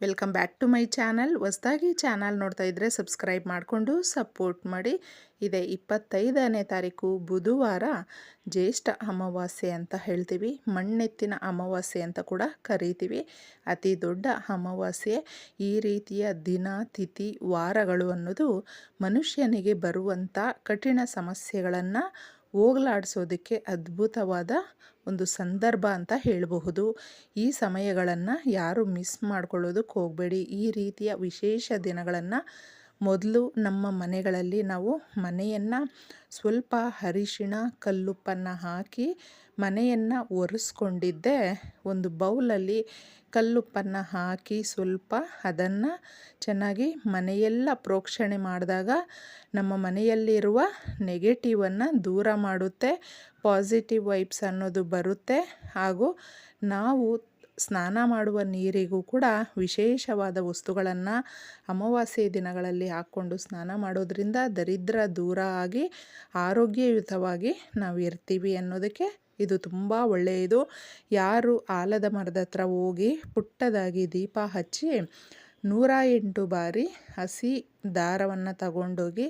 Welcome back to my channel ಹೊಸ್ದಾಗಿ channel ನೋಡ್ತಾ ಇದ್ದರೆ ಸಬ್ಸ್ಕ್ರೈಬ್ ಮಾಡಿಕೊಂಡು ಸಪೋರ್ಟ್ ಮಾಡಿ. ಇದೆ ಇಪ್ಪತ್ತೈದನೇ ತಾರೀಕು ಬುಧವಾರ ಜ್ಯೇಷ್ಠ ಅಮಾವಾಸ್ಯೆ ಅಂತ ಹೇಳ್ತೀವಿ. ಮಣ್ಣೆತ್ತಿನ ಅಮಾವಾಸ್ಯೆ ಅಂತ ಕೂಡ ಕರಿತೀವಿ. ಅತಿ ದೊಡ್ಡ ಅಮಾವಾಸ್ಯೆ. ಈ ರೀತಿಯ ದಿನ, ತಿಥಿ, ವಾರಗಳು ಅನ್ನೋದು ಮನುಷ್ಯನಿಗೆ ಬರುವಂಥ ಕಠಿಣ ಸಮಸ್ಯೆಗಳನ್ನು ಹೋಗಲಾಡಿಸೋದಕ್ಕೆ ಅದ್ಭುತವಾದ ಒಂದು ಸಂದರ್ಭ ಅಂತ ಹೇಳಬಹುದು. ಈ ಸಮಯಗಳನ್ನು ಯಾರು ಮಿಸ್ ಮಾಡ್ಕೊಳ್ಳೋದಕ್ಕೆ ಹೋಗಬೇಡಿ. ಈ ರೀತಿಯ ವಿಶೇಷ ದಿನಗಳನ್ನು ಮೊದಲು ನಮ್ಮ ಮನೆಗಳಲ್ಲಿ ನಾವು ಮನೆಯನ್ನು ಸ್ವಲ್ಪ ಅರಿಶಿಣ, ಕಲ್ಲುಪ್ಪನ್ನು ಹಾಕಿ ಮನೆಯನ್ನು ಒರೆಸ್ಕೊಂಡಿದ್ದೆ. ಒಂದು ಬೌಲಲ್ಲಿ ಕಲ್ಲುಪ್ಪನ್ನು ಹಾಕಿ ಸ್ವಲ್ಪ ಅದನ್ನು ಚೆನ್ನಾಗಿ ಮನೆಯೆಲ್ಲ ಪ್ರೋಕ್ಷಣೆ ಮಾಡಿದಾಗ ನಮ್ಮ ಮನೆಯಲ್ಲಿರುವ ನೆಗೆಟಿವನ್ನು ದೂರ ಮಾಡುತ್ತೆ ಪಾಸಿಟಿವ್ ವೈಬ್ಸ್ ಅನ್ನೋದು ಬರುತ್ತೆ. ಹಾಗೂ ನಾವು ಸ್ನಾನ ಮಾಡುವ ನೀರಿಗೂ ಕೂಡ ವಿಶೇಷವಾದ ವಸ್ತುಗಳನ್ನು ಅಮಾವಾಸ್ಯೆ ದಿನಗಳಲ್ಲಿ ಹಾಕ್ಕೊಂಡು ಸ್ನಾನ ಮಾಡೋದ್ರಿಂದ ದರಿದ್ರ ದೂರ ಆಗಿ ಆರೋಗ್ಯಯುತವಾಗಿ ನಾವು ಇರ್ತೀವಿ ಅನ್ನೋದಕ್ಕೆ ಇದು ತುಂಬ ಒಳ್ಳೆಯದು. ಯಾರು ಆಲದ ಮರದ ಹತ್ರ ಹೋಗಿ ಪುಟ್ಟದಾಗಿ ದೀಪ ಹಚ್ಚಿ ನೂರ ಎಂಟು ಬಾರಿ ಹಸಿ ದಾರವನ್ನು ತಗೊಂಡೋಗಿ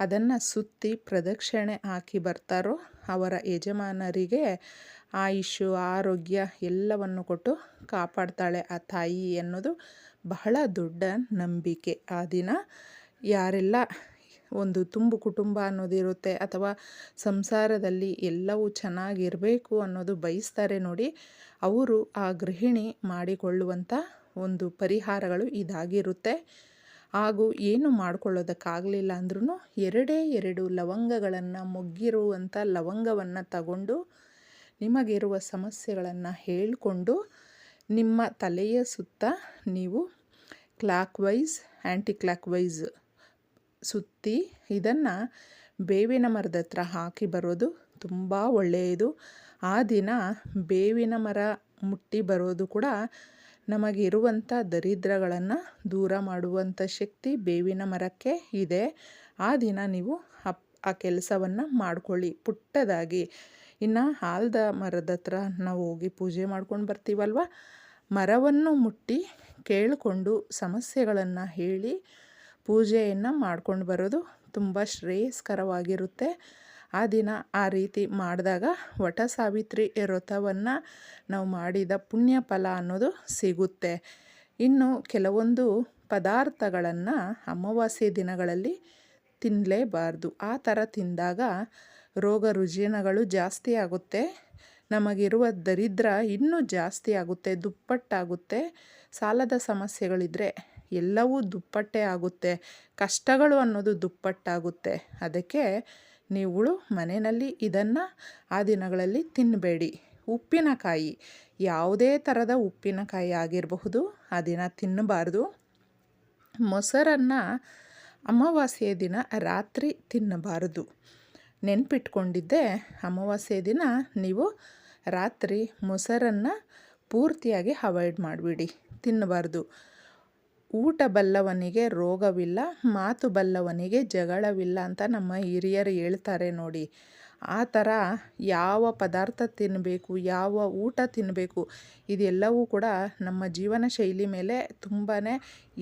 ಅದನ್ನು ಸುತ್ತಿ ಪ್ರದಕ್ಷಿಣೆ ಹಾಕಿ ಬರ್ತಾರೋ ಅವರ ಯಜಮಾನರಿಗೆ ಆಯುಷು, ಆರೋಗ್ಯ ಎಲ್ಲವನ್ನು ಕೊಟ್ಟು ಕಾಪಾಡ್ತಾಳೆ ಆ ತಾಯಿ ಅನ್ನೋದು ಬಹಳ ದೊಡ್ಡ ನಂಬಿಕೆ. ಆ ದಿನ ಯಾರೆಲ್ಲ ಒಂದು ತುಂಬು ಕುಟುಂಬ ಅನ್ನೋದಿರುತ್ತೆ ಅಥವಾ ಸಂಸಾರದಲ್ಲಿ ಎಲ್ಲವೂ ಚೆನ್ನಾಗಿರಬೇಕು ಅನ್ನೋದು ಬಯಸ್ತಾರೆ ನೋಡಿ, ಅವರು ಆ ಗೃಹಿಣಿ ಮಾಡಿಕೊಳ್ಳುವಂಥ ಒಂದು ಪರಿಹಾರಗಳು ಇದಾಗಿರುತ್ತೆ. ಹಾಗೂ ಏನು ಮಾಡ್ಕೊಳ್ಳೋದಕ್ಕಾಗಲಿಲ್ಲ ಅಂದ್ರೂ ಎರಡೇ ಎರಡು ಲವಂಗಗಳನ್ನು, ಮೊಗ್ಗಿರುವಂಥ ಲವಂಗವನ್ನು ತಗೊಂಡು ನಿಮಗಿರುವ ಸಮಸ್ಯೆಗಳನ್ನು ಹೇಳಿಕೊಂಡು ನಿಮ್ಮ ತಲೆಯ ಸುತ್ತ ನೀವು clockwise anticlockwise ಸುತ್ತಿ ಇದನ್ನು ಬೇವಿನ ಮರದ ಹತ್ರ ಹಾಕಿ ಬರೋದು ತುಂಬ ಒಳ್ಳೆಯದು. ಆ ದಿನ ಬೇವಿನ ಮರ ಮುಟ್ಟಿ ಬರೋದು ಕೂಡ ನಮಗಿರುವಂಥ ದರಿದ್ರಗಳನ್ನು ದೂರ ಮಾಡುವಂಥ ಶಕ್ತಿ ಬೇವಿನ ಮರಕ್ಕೆ ಇದೆ. ಆ ದಿನ ನೀವು ಆ ಕೆಲಸವನ್ನು ಮಾಡಿಕೊಳ್ಳಿ. ಪುಟ್ಟದಾಗಿ ಇನ್ನು ಹಾಲ್ದ ಮರದ ಹತ್ರ ನಾವು ಹೋಗಿ ಪೂಜೆ ಮಾಡ್ಕೊಂಡು ಬರ್ತೀವಲ್ವ? ಮರವನ್ನು ಮುಟ್ಟಿ ಕೇಳಿಕೊಂಡು ಸಮಸ್ಯೆಗಳನ್ನು ಹೇಳಿ ಪೂಜೆಯನ್ನು ಮಾಡ್ಕೊಂಡು ಬರೋದು ತುಂಬ ಶ್ರೇಯಸ್ಕರವಾಗಿರುತ್ತೆ. ಆ ದಿನ ಆ ರೀತಿ ಮಾಡಿದಾಗ ವಟ ಸಾವಿತ್ರಿ ವ್ರತವನ್ನು ನಾವು ಮಾಡಿದ ಪುಣ್ಯ ಫಲ ಅನ್ನೋದು ಸಿಗುತ್ತೆ. ಇನ್ನು ಕೆಲವೊಂದು ಪದಾರ್ಥಗಳನ್ನು ಅಮಾವಾಸ್ಯೆ ದಿನಗಳಲ್ಲಿ ತಿನ್ನಲೇಬಾರ್ದು ಆ ಥರ ತಿಂದಾಗ ರೋಗ ರುಜಿನಗಳು ಜಾಸ್ತಿ ಆಗುತ್ತೆ. ನಮಗಿರುವ ದರಿದ್ರ ಇನ್ನೂ ಜಾಸ್ತಿ ಆಗುತ್ತೆ, ದುಪ್ಪಟ್ಟಾಗುತ್ತೆ. ಸಾಲದ ಸಮಸ್ಯೆಗಳಿದ್ದರೆ ಎಲ್ಲವೂ ದುಪ್ಪಟ್ಟೆ ಆಗುತ್ತೆ. ಕಷ್ಟಗಳು ಅನ್ನೋದು ದುಪ್ಪಟ್ಟಾಗುತ್ತೆ. ಅದಕ್ಕೆ ನೀವುಗಳು ಮನೆಯಲ್ಲಿ ಇದನ್ನು ಆ ದಿನಗಳಲ್ಲಿ ತಿನ್ನಬೇಡಿ ಉಪ್ಪಿನಕಾಯಿ, ಯಾವುದೇ ಥರದ ಉಪ್ಪಿನಕಾಯಿ ಆಗಿರಬಹುದು, ಆ ದಿನ ತಿನ್ನಬಾರ್ದು. ಮೊಸರನ್ನು ಅಮಾವಾಸ್ಯೆಯ ದಿನ ರಾತ್ರಿ ತಿನ್ನಬಾರದು. ನೆನ್ಪಿಟ್ಕೊಂಡಿದ್ದೆ, ಅಮಾವಾಸ್ಯೆ ದಿನ ನೀವು ರಾತ್ರಿ ಮೊಸರನ್ನು ಪೂರ್ತಿಯಾಗಿ ಅವಾಯ್ಡ್ ಮಾಡಿಬಿಡಿ, ತಿನ್ನಬಾರ್ದು. ಊಟ ಬಲ್ಲವನಿಗೆ ರೋಗವಿಲ್ಲ, ಮಾತು ಬಲ್ಲವನಿಗೆ ಜಗಳವಿಲ್ಲ ಅಂತ ನಮ್ಮ ಹಿರಿಯರು ಹೇಳ್ತಾರೆ ನೋಡಿ. ಆ ಥರ ಯಾವ ಪದಾರ್ಥ ತಿನ್ನಬೇಕು ಯಾವ ಊಟ ತಿನ್ನಬೇಕು ಇದೆಲ್ಲವೂ ಕೂಡ ನಮ್ಮ ಜೀವನ ಶೈಲಿ ಮೇಲೆ ತುಂಬಾ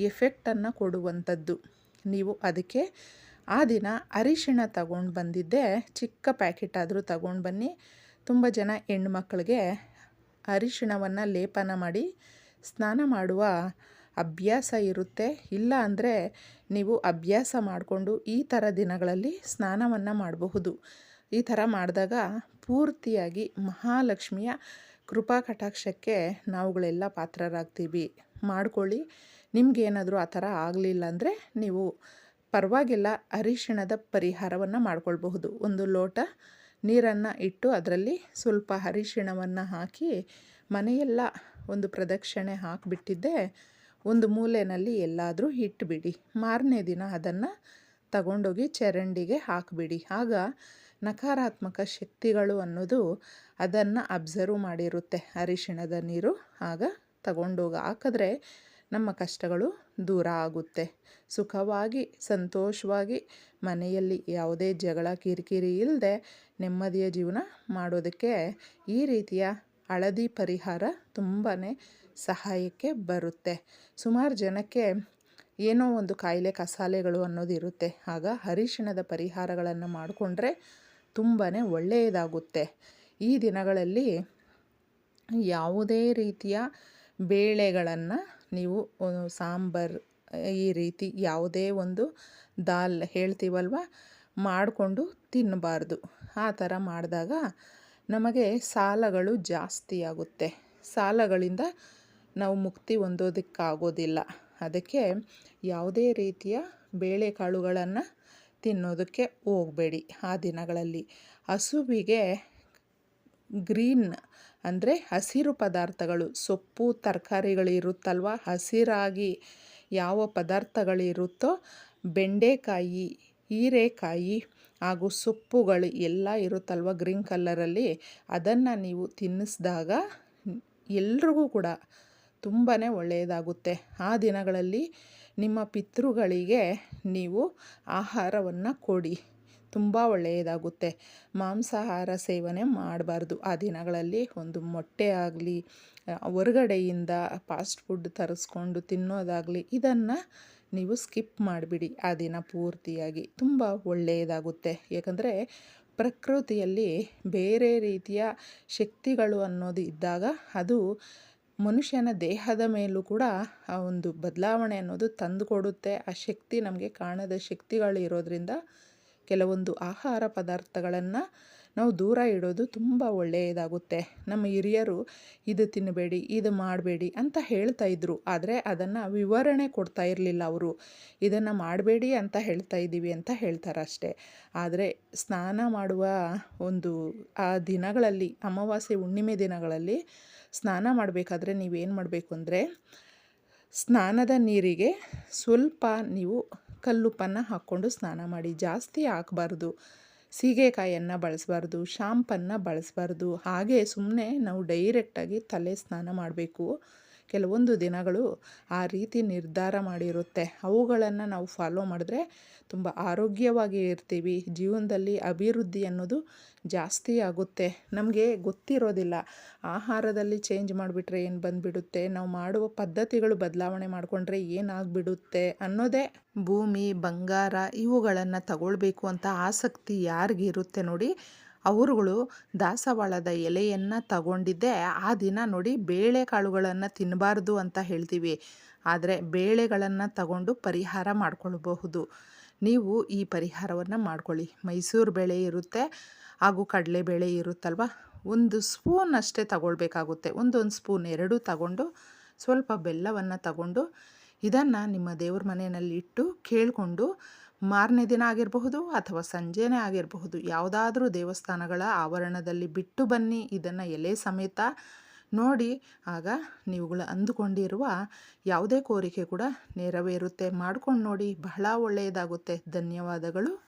ಎಫೆಕ್ಟನ್ನು ಕೊಡುವಂಥದ್ದು. ನೀವು ಅದಕ್ಕೆ ಆ ದಿನ ಅರಿಶಿಣ ತಗೊಂಡು ಬಂದಿದ್ದೆ. ಚಿಕ್ಕ ಪ್ಯಾಕೆಟ್ ಆದರೂ ತಗೊಂಡು ಬನ್ನಿ. ತುಂಬ ಜನ ಹೆಣ್ಮಕ್ಳಿಗೆ ಅರಿಶಿಣವನ್ನು ಲೇಪನ ಮಾಡಿ ಸ್ನಾನ ಮಾಡುವ ಅಭ್ಯಾಸ ಇರುತ್ತೆ. ಇಲ್ಲ ಅಂದರೆ ನೀವು ಅಭ್ಯಾಸ ಮಾಡಿಕೊಂಡು ಈ ಥರ ದಿನಗಳಲ್ಲಿ ಸ್ನಾನವನ್ನು ಮಾಡಬಹುದು. ಈ ಥರ ಮಾಡಿದಾಗ ಪೂರ್ತಿಯಾಗಿ ಮಹಾಲಕ್ಷ್ಮಿಯ ಕೃಪಾ ಕಟಾಕ್ಷಕ್ಕೆ ನಾವುಗಳೆಲ್ಲ ಪಾತ್ರರಾಗ್ತೀವಿ. ಮಾಡ್ಕೊಳ್ಳಿ. ನಿಮಗೇನಾದರೂ ಆ ಥರ ಆಗಲಿಲ್ಲ ಅಂದರೆ ನೀವು ಪರವಾಗಿಲ್ಲ ಅರಿಶಿಣದ ಪರಿಹಾರವನ್ನು ಮಾಡ್ಕೊಳ್ಬಹುದು. ಒಂದು ಲೋಟ ನೀರನ್ನು ಇಟ್ಟು ಅದರಲ್ಲಿ ಸ್ವಲ್ಪ ಅರಿಶಿಣವನ್ನು ಹಾಕಿ ಮನೆಯೆಲ್ಲ ಒಂದು ಪ್ರದಕ್ಷಿಣೆ ಹಾಕಿಬಿಟ್ಟಿದ್ದೆ. ಒಂದು ಮೂಲೆಯಲ್ಲಿ ಎಲ್ಲಾದರೂ ಇಟ್ಬಿಡಿ. ಮಾರನೇ ದಿನ ಅದನ್ನು ತಗೊಂಡೋಗಿ ಚರಂಡಿಗೆ ಹಾಕಿಬಿಡಿ. ಆಗ ನಕಾರಾತ್ಮಕ ಶಕ್ತಿಗಳು ಅನ್ನೋದು ಅದನ್ನು ಅಬ್ಸರ್ವ್ ಮಾಡಿರುತ್ತೆ. ಅರಿಶಿಣದ ನೀರು ಆಗ ತಗೊಂಡೋಗಿ ಹಾಕಿದ್ರೆ ನಮ್ಮ ಕಷ್ಟಗಳು ದೂರ ಆಗುತ್ತೆ. ಸುಖವಾಗಿ, ಸಂತೋಷವಾಗಿ ಮನೆಯಲ್ಲಿ ಯಾವುದೇ ಜಗಳ, ಕಿರಿಕಿರಿ ಇಲ್ಲದೆ ನೆಮ್ಮದಿಯ ಜೀವನ ಮಾಡೋದಕ್ಕೆ ಈ ರೀತಿಯ ಹಳದಿ ಪರಿಹಾರ ತುಂಬಾ ಸಹಾಯಕ್ಕೆ ಬರುತ್ತೆ. ಸುಮಾರು ಜನಕ್ಕೆ ಏನೋ ಒಂದು ಕಾಯಿಲೆ, ಕಸಾಲೆಗಳು ಅನ್ನೋದು ಇರುತ್ತೆ. ಆಗ ಅರಿಶಿಣದ ಪರಿಹಾರಗಳನ್ನು ಮಾಡಿಕೊಂಡ್ರೆ ತುಂಬಾ ಒಳ್ಳೆಯದಾಗುತ್ತೆ. ಈ ದಿನಗಳಲ್ಲಿ ಯಾವುದೇ ರೀತಿಯ ಬೇಳೆಗಳನ್ನು ನೀವು ಸಾಂಬಾರು, ಈ ರೀತಿ ಯಾವುದೇ ಒಂದು ದಾಲ್ ಹೇಳ್ತೀವಲ್ವ, ಮಾಡಿಕೊಂಡು ತಿನ್ನಬಾರ್ದು. ಆ ಥರ ಮಾಡಿದಾಗ ನಮಗೆ ಸಾಲಗಳು ಜಾಸ್ತಿ ಆಗುತ್ತೆ. ಸಾಲಗಳಿಂದ ನಾವು ಮುಕ್ತಿ ಹೊಂದೋದಕ್ಕಾಗೋದಿಲ್ಲ. ಅದಕ್ಕೆ ಯಾವುದೇ ರೀತಿಯ ಬೇಳೆಕಾಳುಗಳನ್ನು ತಿನ್ನೋದಕ್ಕೆ ಹೋಗಬೇಡಿ ಆ ದಿನಗಳಲ್ಲಿ. ಹಸುವಿಗೆ ಗ್ರೀನ್ ಅಂದರೆ ಹಸಿರು ಪದಾರ್ಥಗಳು, ಸೊಪ್ಪು ತರಕಾರಿಗಳು ಇರುತ್ತಲ್ವ ಹಸಿರಾಗಿ ಯಾವ ಪದಾರ್ಥಗಳಿರುತ್ತೋ, ಬೆಂಡೆಕಾಯಿ, ಹೀರೆಕಾಯಿ ಹಾಗೂ ಸೊಪ್ಪುಗಳು ಎಲ್ಲ ಇರುತ್ತಲ್ವ ಗ್ರೀನ್ ಕಲ್ಲರಲ್ಲಿ ಅದನ್ನು ನೀವು ತಿನ್ನಿಸಿದಾಗ ಎಲ್ರಿಗೂ ಕೂಡ ತುಂಬಾ ಒಳ್ಳೆಯದಾಗುತ್ತೆ. ಆ ದಿನಗಳಲ್ಲಿ ನಿಮ್ಮ ಪಿತೃಗಳಿಗೆ ನೀವು ಆಹಾರವನ್ನು ಕೊಡಿ. ತುಂಬ ಒಳ್ಳೆಯದಾಗುತ್ತೆ. ಮಾಂಸಾಹಾರ ಸೇವನೆ ಮಾಡಬಾರ್ದು. ಆ ದಿನಗಳಲ್ಲಿ ಒಂದು ಮೊಟ್ಟೆ ಆಗಲಿ ಹೊರಗಡೆಯಿಂದ ಫಾಸ್ಟ್ ಫುಡ್ ತರಿಸ್ಕೊಂಡು ತಿನ್ನೋದಾಗಲಿ, ಇದನ್ನು ನೀವು ಸ್ಕಿಪ್ ಮಾಡಿಬಿಡಿ. ಆ ದಿನ ಪೂರ್ತಿಯಾಗಿ ತುಂಬ ಒಳ್ಳೆಯದಾಗುತ್ತೆ. ಏಕೆಂದರೆ ಪ್ರಕೃತಿಯಲ್ಲಿ ಬೇರೆ ರೀತಿಯ ಶಕ್ತಿಗಳು ಅನ್ನೋದು ಇದ್ದಾಗ ಅದು ಮನುಷ್ಯನ ದೇಹದ ಮೇಲೂ ಕೂಡ ಆ ಒಂದು ಬದಲಾವಣೆ ಅನ್ನೋದು ತಂದುಕೊಡುತ್ತೆ ಆ ಶಕ್ತಿ ನಮಗೆ ಕಾಣದ ಶಕ್ತಿಗಳು ಇರೋದ್ರಿಂದ ಕೆಲವೊಂದು ಆಹಾರ ಪದಾರ್ಥಗಳನ್ನು ನಾವು ದೂರ ಇಡೋದು ತುಂಬ ಒಳ್ಳೆಯದಾಗುತ್ತೆ. ನಮ್ಮ ಹಿರಿಯರು ಇದು ತಿನ್ನಬೇಡಿ, ಇದು ಮಾಡಬೇಡಿ ಅಂತ ಹೇಳ್ತಾ ಇದ್ರು. ಆದರೆ ಅದನ್ನು ವಿವರಣೆ ಕೊಡ್ತಾ ಇರಲಿಲ್ಲ ಅವರು. ಇದನ್ನು ಮಾಡಬೇಡಿ ಅಂತ ಹೇಳ್ತಾ ಇದ್ದೀವಿ ಅಂತ ಹೇಳ್ತಾರೆ ಅಷ್ಟೇ. ಆದರೆ ಸ್ನಾನ ಮಾಡುವ ಒಂದು, ಆ ದಿನಗಳಲ್ಲಿ, ಅಮಾವಾಸ್ಯೆ ಹುಣ್ಣಿಮೆ ದಿನಗಳಲ್ಲಿ ಸ್ನಾನ ಮಾಡಬೇಕಾದ್ರೆ ನೀವೇನು ಮಾಡಬೇಕು ಅಂದರೆ, ಸ್ನಾನದ ನೀರಿಗೆ ಸ್ವಲ್ಪ ನೀವು ಕಲ್ಲುಪ್ಪನ್ನು ಹಾಕ್ಕೊಂಡು ಸ್ನಾನ ಮಾಡಿ. ಜಾಸ್ತಿ ಹಾಕಬಾರ್ದು. ಸೀಗೆಕಾಯನ್ನು ಬಳಸಬಾರ್ದು, ಶಾಂಪನ್ನು ಬಳಸಬಾರ್ದು. ಹಾಗೆ ಸುಮ್ಮನೆ ನಾವು ಡೈರೆಕ್ಟಾಗಿ ತಲೆ ಸ್ನಾನ ಮಾಡಬೇಕು. ಕೆಲವೊಂದು ದಿನಗಳು ಆ ರೀತಿ ನಿರ್ಧಾರ ಮಾಡಿರುತ್ತೆ. ಅವುಗಳನ್ನು ನಾವು ಫಾಲೋ ಮಾಡಿದ್ರೆ ತುಂಬ ಆರೋಗ್ಯವಾಗಿ ಇರ್ತೀವಿ. ಜೀವನದಲ್ಲಿ ಅಭಿವೃದ್ಧಿ ಅನ್ನೋದು ಜಾಸ್ತಿ ಆಗುತ್ತೆ. ನಮಗೆ ಗೊತ್ತಿರೋದಿಲ್ಲ. ಆಹಾರದಲ್ಲಿ ಚೇಂಜ್ ಮಾಡಿಬಿಟ್ರೆ ಏನು ಬಂದುಬಿಡುತ್ತೆ? ನಾವು ಮಾಡುವ ಪದ್ಧತಿಗಳು ಬದಲಾವಣೆ ಮಾಡಿಕೊಂಡ್ರೆ ಏನಾಗ್ಬಿಡುತ್ತೆ ಅನ್ನೋದೇ ಭೂಮಿ, ಬಂಗಾರ ಇವುಗಳನ್ನು ತಗೊಳ್ಬೇಕು ಅಂತ ಆಸಕ್ತಿ ಯಾರಿಗಿರುತ್ತೆ ನೋಡಿ ಅವರುಗಳು ದಾಸವಾಳದ ಎಲೆಯನ್ನು ತಗೊಂಡಿದ್ದೆ. ಆ ದಿನ ನೋಡಿ ಬೇಳೆಕಾಳುಗಳನ್ನು ತಿನ್ನಬಾರ್ದು ಅಂತ ಹೇಳ್ತೀವಿ. ಆದರೆ ಬೇಳೆಗಳನ್ನು ತಗೊಂಡು ಪರಿಹಾರ ಮಾಡಿಕೊಳ್ಳಬಹುದು ನೀವು ಈ ಪರಿಹಾರವನ್ನು ಮಾಡ್ಕೊಳ್ಳಿ. ಮೈಸೂರು ಬೇಳೆ ಇರುತ್ತೆ, ಹಾಗೂ ಕಡಲೆಬೇಳೆ ಇರುತ್ತಲ್ವ? ಒಂದು ಸ್ಪೂನ್ ಅಷ್ಟೇ ತಗೊಳ್ಬೇಕಾಗುತ್ತೆ. ಒಂದೊಂದು ಸ್ಪೂನ್, ಎರಡೂ ತಗೊಂಡು ಸ್ವಲ್ಪ ಬೆಲ್ಲವನ್ನು ತಗೊಂಡು ಇದನ್ನು ನಿಮ್ಮ ದೇವ್ರ ಮನೆಯಲ್ಲಿಟ್ಟು ಕೇಳಿಕೊಂಡು ಮಾರನೇ ದಿನ ಆಗಿರಬಹುದು ಅಥವಾ ಸಂಜೆನೇ ಆಗಿರಬಹುದು, ಯಾವುದಾದ್ರೂ ದೇವಸ್ಥಾನಗಳ ಆವರಣದಲ್ಲಿ ಬಿಟ್ಟು ಬನ್ನಿ, ಇದನ್ನು ಎಲೆ ಸಮೇತ ನೋಡಿ, ಆಗ ನೀವುಗಳು ಅಂದುಕೊಂಡಿರುವ ಯಾವುದೇ ಕೋರಿಕೆ ಕೂಡ ನೆರವೇರುತ್ತೆ. ಮಾಡ್ಕೊಂಡು ನೋಡಿ, ಬಹಳ ಒಳ್ಳೆಯದಾಗುತ್ತೆ. ಧನ್ಯವಾದಗಳು.